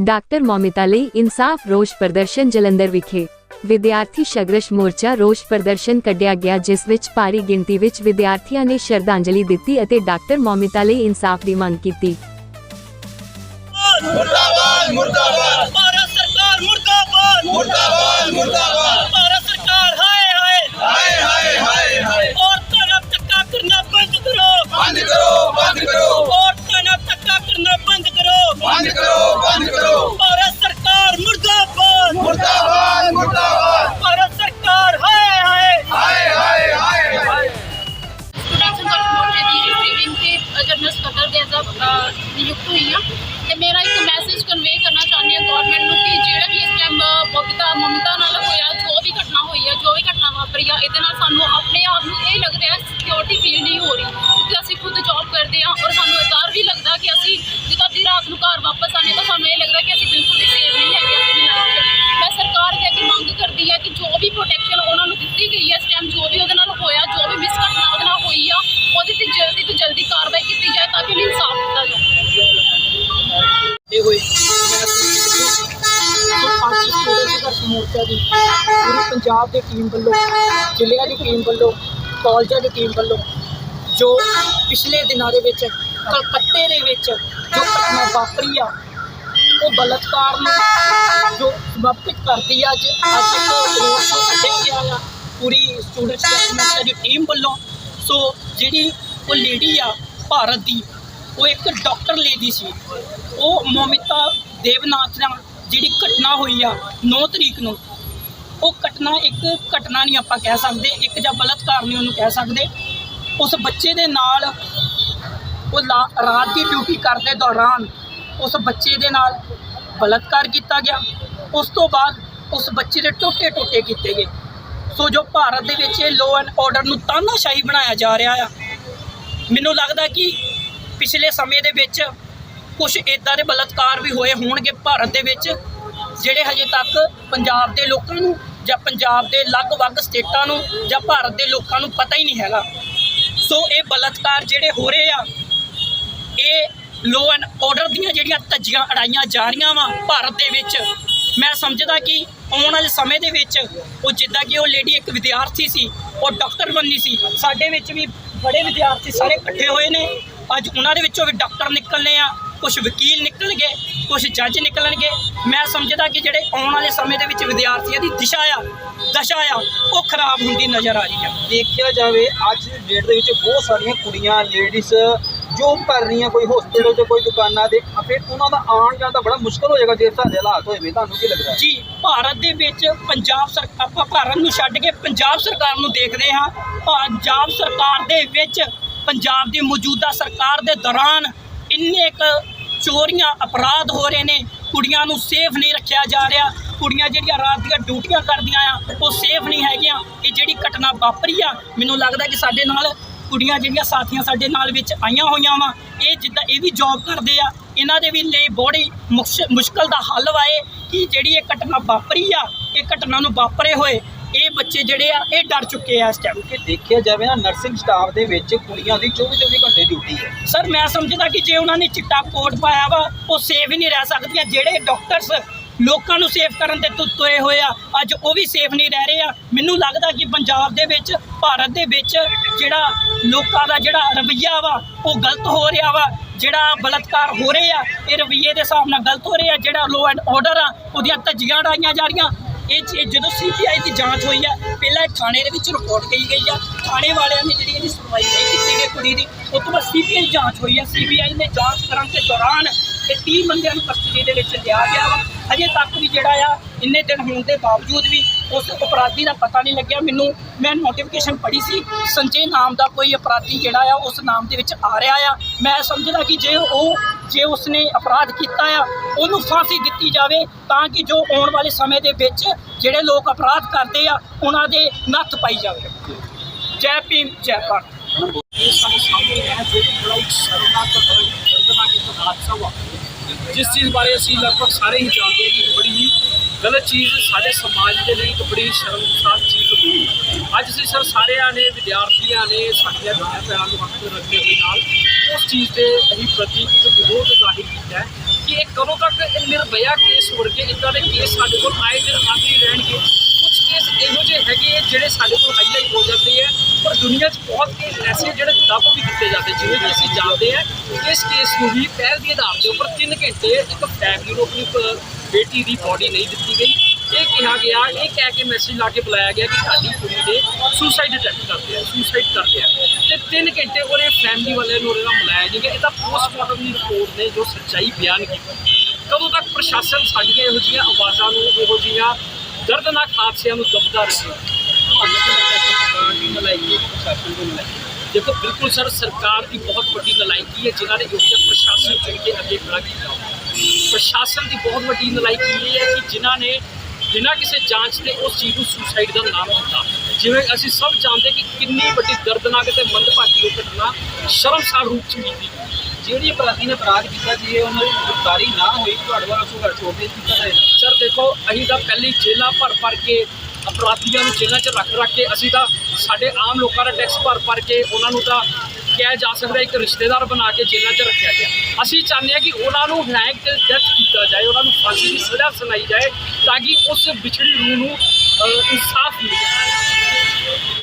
Doctor ਮੌਮਿਤਾ ਲਈ ਇਨਸਾਫ ਰੋਸ ਪ੍ਰਦਰਸ਼ਨ ਜਲੰਧਰ ਵਿਖੇ। ਵਿਦਿਆਰਥੀ ਸ਼ਗਰਸ਼ ਮੋਰਚਾ ਰੋਸ ਪ੍ਰਦਰਸ਼ਨ ਕੱਢਿਆ ਗਿਆ ਜਿਸ ਵਿੱਚ ਭਾਰੀ ਗਿਣਤੀ ਵਿੱਚ ਵਿਦਿਆਰਥੀਆਂ ਨੇ ਸ਼ਰਧਾਂਜਲੀ ਦਿੱਤੀ ਅਤੇ ਡਾਕਟਰ ਮੌਮਿਤਾ ਲਈ ਇਨਸਾਫ ਦੀ ਮੰਗ ਕੀਤੀ। ਮੁਰਦਾਬਾਦ ਮੁਰਦਾਬਾਦ। ਭਾਰਤ ਸਰਕਾਰ ਮੁਰਦਾਬਾਦ। ਮੁਰਦਾਬਾਦ ਮੁਰਦਾਬਾਦ। ਜਨਰਲ ਸਕੱਤਰ ਦੇ ਐਜ਼ ਨਿਯੁਕਤ ਹੋਈ ਹਾਂ, ਤੇ ਮੇਰਾ ਇੱਕ ਮੈਸੇਜ ਕਨਵੇ ਕਰਨਾ ਚਾਹੁੰਦੀ ਹਾਂ ਗਵਰਨਮੈਂਟ ਨੂੰ ਕਿ ਜਿਹੜਾ ਵੀ ਇਸ ਟਾਈਮ ਮਮਤਾ ਮਮਤਾ ਨਾਲ ਹੋਇਆ, ਜੋ ਵੀ ਘਟਨਾ ਹੋਈ ਹੈ ਜੋ ਵੀ ਘਟਨਾ ਵਾਪਰੀ ਆ, ਇਹਦੇ ਨਾਲ ਸਾਨੂੰ ਆਪਣੇ ਆਪ ਨੂੰ ਇਹ ਲੱਗ ਰਿਹਾ ਸਿਕਿਉਰਿਟੀ ਫੀਲ ਨਹੀਂ ਹੋ ਰਹੀ ਕਿਉਂਕਿ ਅਸੀਂ ਖੁਦ ਜੌਬ ਕਰਦੇ ਹਾਂ ਔਰ ਸਾਨੂੰ ਡਰ ਵੀ ਲੱਗਦਾ ਕਿ ਅਸੀਂ ਜਦੋਂ ਅੱਧੀ ਰਾਤ ਨੂੰ ਘਰ ਵਾਪਸ ਆਨੇ ਤਾਂ ਸਾਨੂੰ ਇਹ ਲੱਗਦਾ ਕਿ ਅਸੀਂ ਬਿਲਕੁਲ ਵੀ ਸੇਫ ਨਹੀਂ ਹੈਗੇ ਆਪਣੀ ਲਾਈਫ 'ਚ ਮੈਂ ਸਰਕਾਰ ਦੇ ਅੱਗੇ ਮੰਗ ਕਰਦੀ ਹਾਂ ਕਿ ਜੋ ਵੀ ਪ੍ਰੋਟੈਕਸ਼ਨ ਉਹਨਾਂ ਨੂੰ ਦਿੱਤੀ ਗਈ ਹੈ ਇਸ ਟਾਈਮ ਜੋ ਵੀ ਉਹਦੇ ਨਾਲ ਹੋਇਆ ਜੋ ਵੀ ਮਿਸ ਘਟਨਾ ਉਹਦੇ ਨਾਲ ਹੋਈ ਆ ਉਹਦੇ ਤੇ ਜਲਦੀ ਤੋਂ ਜਲਦੀ ਕਾਰਵਾਈ ਕੀਤੀ ਜਾਏ ਤਾਂ ਕਿ ਉਹਨੂੰ ਇਨਸਾਫ ਦਿੱਤਾ ਜਾਏ ਇਹ ਹੋਏ ਮੈਂ ਸੋ ਪੰਜ ਸਟੂਡੈਂਟ ਸੰਘਰਸ਼ ਮੋਰਚਾ ਦੀ, ਪੂਰੀ ਪੰਜਾਬ ਦੀ ਟੀਮ ਵੱਲੋਂ, ਜ਼ਿਲ੍ਹਿਆਂ ਦੀ ਟੀਮ ਵੱਲੋਂ, ਕਾਲਜਾਂ ਦੀ ਟੀਮ ਵੱਲੋਂ, ਜੋ ਪਿਛਲੇ ਦਿਨਾਂ ਦੇ ਵਿੱਚ, ਕਲਕੱਤੇ ਦੇ ਵਿੱਚ ਜੋ ਘਟਨਾ ਵਾਪਰੀ ਆ, ਉਹ ਬਲਤਕਾਰ ਨੂੰ ਜੋ ਸਮਰਪਿਤ ਕਰਦੀ ਆ ਅੱਜ ਅੱਜ ਇੱਕ ਰੋਡ ਸ਼ੋਅ ਕੱਢਿਆ ਗਿਆ ਆ, ਪੂਰੀ ਸਟੂਡੈਂਟ ਸੰਘਰਸ਼ ਦੀ ਟੀਮ ਵੱਲੋਂ। ਸੋ ਜਿਹੜੀ ਉਹ ਲੇਡੀ ਆ, ਭਾਰਤ ਦੀ, ਉਹ ਇੱਕ ਡਾਕਟਰ ਲੇਡੀ ਸੀ। ਉਹ ਮੋਮਿਤਾ ਦੇਵਨਾਥ ਨਾਲ ਜਿਹੜੀ ਘਟਨਾ ਹੋਈ ਆ 9 ਤਰੀਕ ਨੂੰ, ਉਹ ਘਟਨਾ ਇੱਕ ਘਟਨਾ ਨਹੀਂ ਆਪਾਂ ਕਹਿ ਸਕਦੇ, ਇੱਕ ਜਾਂ ਬਲਤਕਾਰ ਨਹੀਂ ਉਹਨੂੰ ਕਹਿ ਸਕਦੇ। ਉਸ ਬੱਚੇ ਦੇ ਨਾਲ, ਉਹ ਲਾ- ਰਾਤ ਦੀ ਡਿਊਟੀ ਕਰਦੇ ਦੌਰਾਨ ਉਸ ਬੱਚੇ ਦੇ ਨਾਲ ਬਲਤਕਾਰ ਕੀਤਾ ਗਿਆ। ਉਸ ਤੋਂ ਬਾਅਦ ਉਸ ਬੱਚੇ ਦੇ ਟੋਟੇ ਟੋਟੇ ਕੀਤੇ ਗਏ। ਸੋ ਜੋ ਭਾਰਤ ਦੇ ਵਿੱਚ ਇਹ ਲੋ ਐਂਡ ਆਰਡਰ ਨੂੰ ਤਾਨਾਸ਼ਾਹੀ ਬਣਾਇਆ ਜਾ ਰਿਹਾ ਆ, ਮੈਨੂੰ ਲੱਗਦਾ ਕਿ ਪਿਛਲੇ ਸਮੇਂ ਦੇ ਵਿੱਚ ਕੁਝ ਇਦਾਂ ਦੇ ਬਲਤਕਾਰ ਵੀ ਹੋਏ ਹੋਣਗੇ ਭਾਰਤ ਦੇ ਵਿੱਚ, ਜਿਹੜੇ ਹਜੇ ਤੱਕ ਪੰਜਾਬ ਦੇ ਲੋਕਾਂ ਨੂੰ ਜਾਂ ਪੰਜਾਬ ਦੇ ਲਗਭਗ ਸਟੇਟਾਂ ਨੂੰ ਜਾਂ ਭਾਰਤ ਦੇ ਲੋਕਾਂ ਨੂੰ ਪਤਾ ਹੀ ਨਹੀਂ ਹੈਗਾ। ਸੋ ਇਹ ਬਲਤਕਾਰ ਜਿਹੜੇ ਹੋ ਰਹੇ ਆ, ਇਹ ਲੋ ਐਂਡ ਆਰਡਰ ਦੀਆਂ ਜਿਹੜੀਆਂ ਧੱਜੀਆਂ ਅੜਾਈਆਂ ਜਾ ਰਹੀਆਂ ਵਾ ਭਾਰਤ ਦੇ ਵਿੱਚ, ਮੈਂ ਸਮਝਦਾ ਕਿ ਆਉਣ ਵਾਲੇ ਸਮੇਂ ਦੇ ਵਿੱਚ ਉਹ ਜਿੱਦਾਂ ਕਿ ਉਹ ਲੇਡੀ ਇੱਕ ਵਿਦਿਆਰਥੀ ਸੀ, ਉਹ ਡਾਕਟਰ ਬਣਨੀ ਸੀ, ਸਾਡੇ ਵਿੱਚ ਵੀ ਬੜੇ ਵਿਦਿਆਰਥੀ ਸਾਰੇ ਇਕੱਠੇ ਹੋਏ ਨੇ, ਅੱਜ ਉਹਨਾਂ ਦੇ ਵਿੱਚੋਂ ਵੀ ਡਾਕਟਰ ਨਿਕਲਨੇ ਆ। ਕੁਝ ਵਕੀਲ ਨਿਕਲਣਗੇ ਕੁਝ ਜੱਜ ਨਿਕਲਣਗੇ। ਮੈਂ ਸਮਝਦਾ ਕਿ ਜਿਹੜੇ ਆਉਣ ਵਾਲੇ ਸਮੇਂ ਦੇ ਵਿੱਚ ਵਿਦਿਆਰਥੀਆਂ ਦੀ ਦਿਸ਼ਾ ਆ ਦਸ਼ਾ ਆ ਉਹ ਖਰਾਬ ਹੁੰਦੀ ਨਜ਼ਰ ਆ ਰਹੀ ਆ। ਦੇਖਿਆ ਜਾਵੇ ਅੱਜ ਦੀ ਡੇਟ ਦੇ ਵਿੱਚ ਬਹੁਤ ਸਾਰੀਆਂ ਕੁੜੀਆਂ ਲੇਡੀਜ਼ ਜੋਬ ਕਰ ਰਹੀਆਂ ਕੋਈ ਹਸਪੀਟਲ 'ਚ ਕੋਈ ਦੁਕਾਨਾਂ ਦੇ ਫਿਰ ਉਹਨਾਂ ਦਾ ਆਉਣ ਜਾਣ ਤਾਂ ਬੜਾ ਮੁਸ਼ਕਲ ਹੋ ਜਾਏਗਾ ਜੇ ਸਾਡੇ ਹਾਲਾਤ ਹੋਏ ਵੇ ਤੁਹਾਨੂੰ ਕੀ ਲੱਗਦਾ? ਜੀ ਭਾਰਤ ਦੇ ਵਿੱਚ ਪੰਜਾਬ ਸਰਕਾਰ ਆਪਾਂ ਭਾਰਤ ਨੂੰ ਛੱਡ ਕੇ ਪੰਜਾਬ ਸਰਕਾਰ ਨੂੰ ਦੇਖਦੇ ਹਾਂ। ਪੰਜਾਬ ਸਰਕਾਰ ਦੇ ਵਿੱਚ ਪੰਜਾਬ ਦੀ ਮੌਜੂਦਾ ਸਰਕਾਰ ਦੇ ਦੌਰਾਨ ਇੰਨੇ ਕੁ ਚੋਰੀਆਂ ਅਪਰਾਧ ਹੋ ਰਹੇ ਨੇ। ਕੁੜੀਆਂ ਨੂੰ ਸੇਫ ਨਹੀਂ ਰੱਖਿਆ ਜਾ ਰਿਹਾ। ਕੁੜੀਆਂ ਜਿਹੜੀਆਂ ਰਾਤ ਦੀਆਂ ਡਿਊਟੀਆਂ ਕਰਦੀਆਂ ਆ, ਉਹ ਸੇਫ ਨਹੀਂ ਹੈਗੀਆਂ। ਇਹ ਜਿਹੜੀ ਘਟਨਾ ਵਾਪਰੀ ਆ, ਮੈਨੂੰ ਲੱਗਦਾ ਕਿ ਸਾਡੇ ਨਾਲ ਕੁੜੀਆਂ ਜਿਹੜੀਆਂ ਸਾਥੀਆਂ ਸਾਡੇ ਨਾਲ ਵਿੱਚ ਆਈਆਂ ਹੋਈਆਂ ਵਾ। ਇਹ ਜਿੱਦਾਂ ਇਹ ਵੀ ਜੌਬ ਕਰਦੇ ਆ, ਇਹਨਾਂ ਦੇ ਵੀ ਲਈ ਬੜੀ ਮੁਕਸ਼- ਮੁਸ਼ਕਲ ਦਾ ਹੱਲ ਵਾਏ ਕਿ ਜਿਹੜੀ ਇਹ ਘਟਨਾ ਵਾਪਰੀ ਆ, ਇਹ ਘਟਨਾ ਨੂੰ ਵਾਪਰੇ ਹੋਏ। ਇਹ ਬੱਚੇ ਜਿਹੜੇ ਆ ਇਹ ਡਰ ਚੁੱਕੇ ਆ ਇਸ ਟਾਈਮ ਕਿ ਦੇਖਿਆ ਜਾਵੇ ਨਾ ਨਰਸਿੰਗ ਸਟਾਫ ਦੇ ਵਿੱਚ ਕੁੜੀਆਂ ਦੀ 24 24 ਘੰਟੇ ਡਿਊਟੀ ਹੈ। ਸਰ ਮੈਂ ਸਮਝਦਾ ਕਿ ਜੇ ਉਹਨਾਂ ਨੇ ਚਿੱਟਾ ਕੋਟ ਪਾਇਆ ਵਾ ਉਹ ਸੇਫ ਹੀ ਨਹੀਂ ਰਹਿ ਸਕਦੀਆਂ। ਜਿਹੜੇ ਡਾਕਟਰਸ ਲੋਕਾਂ ਨੂੰ ਸੇਫ ਕਰਨ ਤੁ- ਤੁਰੇ ਹੋਏ ਆ ਅੱਜ ਉਹ ਵੀ ਸੇਫ ਨਹੀਂ ਰਹਿ ਰਹੇ ਆ। ਮੈਨੂੰ ਲੱਗਦਾ ਕਿ ਪੰਜਾਬ ਦੇ ਵਿੱਚ ਭਾਰਤ ਦੇ ਵਿੱਚ ਜਿਹੜਾ ਲੋਕਾਂ ਦਾ ਜਿਹੜਾ ਰਵੱਈਆ ਵਾ ਉਹ ਗਲਤ ਹੋ ਰਿਹਾ ਵਾ। ਜਿਹੜਾ ਬਲਤਕਾਰ ਹੋ ਰਹੇ ਆ ਇਹ ਰਵੱਈਏ ਦੇ ਹਿਸਾਬ ਨਾਲ ਗਲਤ ਹੋ ਰਿਹਾ ਜਿਹੜਾ ਲੋ ਐਂਡ ਆਰਡਰ ਆ ਉਹਦੀਆਂ ਧੱਜੀਆਂ ਉਡਾਈਆਂ ਜਾ ਰਹੀਆਂ। ਇਹ ਚੀਜ਼ ਜਦੋਂ ਸੀਬੀਆਈ ਦੀ ਜਾਂਚ ਹੋਈ ਆ, ਪਹਿਲਾਂ ਇਹ ਥਾਣੇ ਦੇ ਵਿੱਚ ਰਿਪੋਰਟ ਗਈ ਗਈ ਆ। ਥਾਣੇ ਵਾਲਿਆਂ ਨੇ ਜਿਹੜੀ ਇਹਦੀ ਸੁਣਵਾਈ ਨਹੀਂ ਕੀਤੀ ਗਈ ਕੁੜੀ ਦੀ। ਉਸ ਤੋਂ ਬਾਅਦ ਸੀਬੀਆਈ ਜਾਂਚ ਹੋਈ ਆ। ਸੀਬੀਆਈ ਨੇ ਜਾਂਚ ਕਰਨ ਦੇ ਦੌਰਾਨ ਇਹ 30 ਬੰਦਿਆਂ ਨੂੰ ਕਸਟਡੀ ਦੇ ਵਿੱਚ ਲਿਆ ਗਿਆ ਵਾ। ਅਜੇ ਤੱਕ ਵੀ ਜਿਹੜਾ ਆ ਇੰਨੇ ਦਿਨ ਹੋਣ ਦੇ ਬਾਵਜੂਦ ਵੀ ਉਸ ਅਪਰਾਧੀ ਦਾ ਪਤਾ ਨਹੀਂ ਲੱਗਿਆ। ਮੈਨੂੰ, ਮੈਂ ਨੋਟੀਫਿਕੇਸ਼ਨ ਪੜ੍ਹੀ ਸੀ, ਸੰਜੇ ਨਾਮ ਦਾ ਕੋਈ ਅਪਰਾਧੀ ਜਿਹੜਾ ਆ, ਉਸ ਨਾਮ ਦੇ ਵਿੱਚ ਆ ਰਿਹਾ ਆ। ਮੈਂ ਸਮਝਦਾ ਕਿ ਜੇ ਉਹ, ਜੇ ਉਸਨੇ ਅਪਰਾਧ ਕੀਤਾ ਆ, ਉਹਨੂੰ ਫਾਂਸੀ ਦਿੱਤੀ ਜਾਵੇ ਤਾਂ ਕਿ ਜੋ ਆਉਣ ਵਾਲੇ ਸਮੇਂ ਦੇ ਵਿੱਚ ਜਿਹੜੇ ਲੋਕ ਅਪਰਾਧ ਕਰਦੇ ਆ, ਉਹਨਾਂ ਦੇ ਨੱਥ ਪਾਈ ਜਾਵੇ। ਜੈ ਭੀਮ, ਜੈ ਭਾਰਤ। ਇਹ ਸਾਡੇ ਸਾਹਮਣੇ ਹੈ ਜੋ ਕਿ ਬੜਾ ਇੱਕ ਸ਼ਰਮਨਾਕ ਦਰਦਨਾਕ ਇੱਕ ਹਾਦਸਾ ਵਾ ਜਿਸ ਚੀਜ਼ ਬਾਰੇ ਅਸੀਂ ਲਗਭਗ ਸਾਰੇ ਹੀ ਜਾਣਦੇ ਹਾਂ ਕਿ ਬੜੀ ਹੀ ਗਲਤ ਚੀਜ਼ ਸਾਡੇ ਸਮਾਜ ਦੇ ਲਈ ਇੱਕ ਬੜੀ ਸ਼ਰਮਸਾਰ ਚੀਜ਼ ਹੋਈ ਅੱਜ ਅਸੀਂ ਸਰ ਸਾਰਿਆਂ ਨੇ, ਵਿਦਿਆਰਥੀਆਂ ਨੇ, ਸਾਡੀਆਂ ਭੈਣਾਂ ਭੈਣਾਂ ਨੂੰ ਹੱਥ ਰੱਖਦੇ ਹੋਏ ਨਾਲ ਉਸ ਚੀਜ਼ ਦੇ ਅਸੀਂ ਪ੍ਰਤੀ ਇੱਕ ਵਿਰੋਧ ਜ਼ਾਹਿਰ ਕੀਤਾ ਹੈ ਕਿ ਇਹ ਕਦੋਂ ਤੱਕ ਇਹ ਨਿਰਭਇਆ ਕੇਸ ਵਰਗੇ ਇਦਾਂ ਦੇ ਕੇਸ ਸਾਡੇ ਕੋਲ ਆਏ ਦਿਨ ਆਉਂਦੇ ਹੀ ਰਹਿਣਗੇ। ਕੁਝ ਕੇਸ ਇਹੋ ਜਿਹੇ ਹੈਗੇ ਆ ਜਿਹੜੇ ਸਾਡੇ ਕੋਲ ਹਾਈਲਾਈਟ ਹੋ ਜਾਂਦੇ ਆ, ਪਰ ਦੁਨੀਆ 'ਚ ਬਹੁਤ ਕੇਸ ਐਸੇ ਜਿਹੜੇ ਦੱਬ ਵੀ ਦਿੱਤੇ ਜਾਂਦੇ ਜਿਵੇਂ ਕਿ ਅਸੀਂ ਜਾਣਦੇ ਆ ਇਸ ਕੇਸ ਨੂੰ ਵੀ ਪਹਿਲ ਦੇ ਆਧਾਰ ਦੇ ਉੱਪਰ 3 ਘੰਟੇ ਇੱਕ ਫੈਮਿਲੀ ਨੂੰ ਆਪਣੀ ਬੇਟੀ ਦੀ ਬਾਡੀ ਨਹੀਂ ਦਿੱਤੀ ਗਈ ਇਹ ਕਿਹਾ ਗਿਆ ਇਹ ਕਹਿ ਕੇ ਮੈਸੇਜ ਲਾ ਕੇ ਬੁਲਾਇਆ ਗਿਆ ਕਿ ਤੁਹਾਡੀ ਕੁੜੀ ਨੇ ਸੁਸਾਈਡ ਅਟੈਂਪਟ ਕਰ ਲਿਆ ਸੁਸਾਈਡ ਕਰ ਲਿਆ ਤੇ 3 ਘੰਟੇ ਉਹਨੇ ਫੈਮਿਲੀ ਵਾਲਿਆਂ ਨੂੰ ਉਹਦੇ ਨਾਲ ਮਿਲਾਇਆ ਨਹੀਂ ਗਿਆ ਇਹਦਾ ਪੋਸਟਮਾਰਟਮ ਦੀ ਰਿਪੋਰਟ ਨੇ ਜੋ ਸੱਚਾਈ ਬਿਆਨ ਕੀਤੀ ਕਦੋਂ ਤੱਕ ਪ੍ਰਸ਼ਾਸਨ ਸਾਡੀਆਂ ਇਹੋ ਜਿਹੀਆਂ ਆਵਾਜ਼ਾਂ ਨੂੰ ਇਹੋ ਜਿਹੀਆਂ ਦਰਦਨਾਕ ਹਾਦਸਿਆਂ ਨੂੰ ਦਬਦਾ ਰਹੇ ਸਰਕਾਰ ਦੀ ਨਲਾਇਕੀ ਪ੍ਰਸ਼ਾਸਨ ਦੀ ਨਲਾਇਕੀ ਦੇਖੋ ਬਿਲਕੁਲ ਸਰ ਸਰਕਾਰ ਦੀ ਬਹੁਤ ਵੱਡੀ ਨਲਾਇਕੀ ਹੈ ਜਿਨ੍ਹਾਂ ਨੇ ਇਹੋ ਜਿਹਾ ਪ੍ਰਸ਼ਾਸਨ ਚੁਣ ਕੇ ਅੱਗੇ ਖੜਾ ਕੀਤਾ ਪ੍ਰਸ਼ਾਸਨ ਦੀ ਬਹੁਤ ਵੱਡੀ ਨਲਾਇਕੀ ਇਹ ਹੈ ਕਿ ਜਿਨ੍ਹਾਂ ਨੇ ਬਿਨਾਂ ਕਿਸੇ ਜਾਂਚ ਦੇ ਉਸ ਚੀਜ਼ ਨੂੰ ਸੁਸਾਈਡ ਦਾ ਨਾਮ ਦਿੱਤਾ। ਜਿਵੇਂ ਅਸੀਂ ਸਭ ਜਾਣਦੇ ਕਿ ਕਿੰਨੀ ਵੱਡੀ ਦਰਦਨਾਕ ਤੇ ਮੰਦਭਾਗੀ ਉਹ ਘਟਨਾ ਸ਼ਰਮਸਾਰ ਰੂਪ ਚ ਕੀਤੀ ਜਿਹੜੀ ਅਪਰਾਧੀ ਨੇ ਅਪਰਾਧ ਕੀਤਾ, ਜੀ ਇਹ ਉਹਨਾਂ ਦੀ ਗ੍ਰਿਫਤਾਰੀ ਨਾ ਹੋਈ, ਤੁਹਾਡੇ ਵੱਲੋਂ ਉਸ ਨੂੰ ਘਰ ਜਾਏਗਾ ਸਰ, ਦੇਖੋ, ਅਸੀਂ ਤਾਂ ਪਹਿਲੀ ਜੇਲਾਂ ਭਰ ਭਰ ਕੇ, ਅਪਰਾਧੀਆਂ ਨੂੰ ਜੇਲ੍ਹਾਂ 'ਚ ਰੱਖ ਰੱਖ ਕੇ ਅਸੀਂ ਤਾਂ ਸਾਡੇ ਆਮ ਲੋਕਾਂ ਦਾ ਟੈਕਸ ਭਰ ਭਰ ਕੇ ਉਹਨਾਂ ਨੂੰ ਤਾਂ ਕਿਹਾ ਜਾ ਸਕਦਾ, ਇੱਕ ਰਿਸ਼ਤੇਦਾਰ ਬਣਾ ਕੇ ਜੇਲਾਂ 'ਚ ਰੱਖਿਆ ਗਿਆ। ਅਸੀਂ ਚਾਹੁੰਦੇ ਹਾਂ ਕਿ ਉਹਨਾਂ ਨੂੰ ਹੈਂਗ ਤੇ ਡੈਥ ਕੀਤਾ ਜਾਏ, ਉਹਨਾਂ ਨੂੰ ਫਾਂਸੀ ਦੀ ਸਜ਼ਾ ਸੁਣਾਈ ਜਾਏ, ਤਾਂ ਕਿ ਉਸ ਵਿਛੜੀ ਰੂਹ ਨੂੰ ਇਨਸਾਫ ਮਿਲੇ।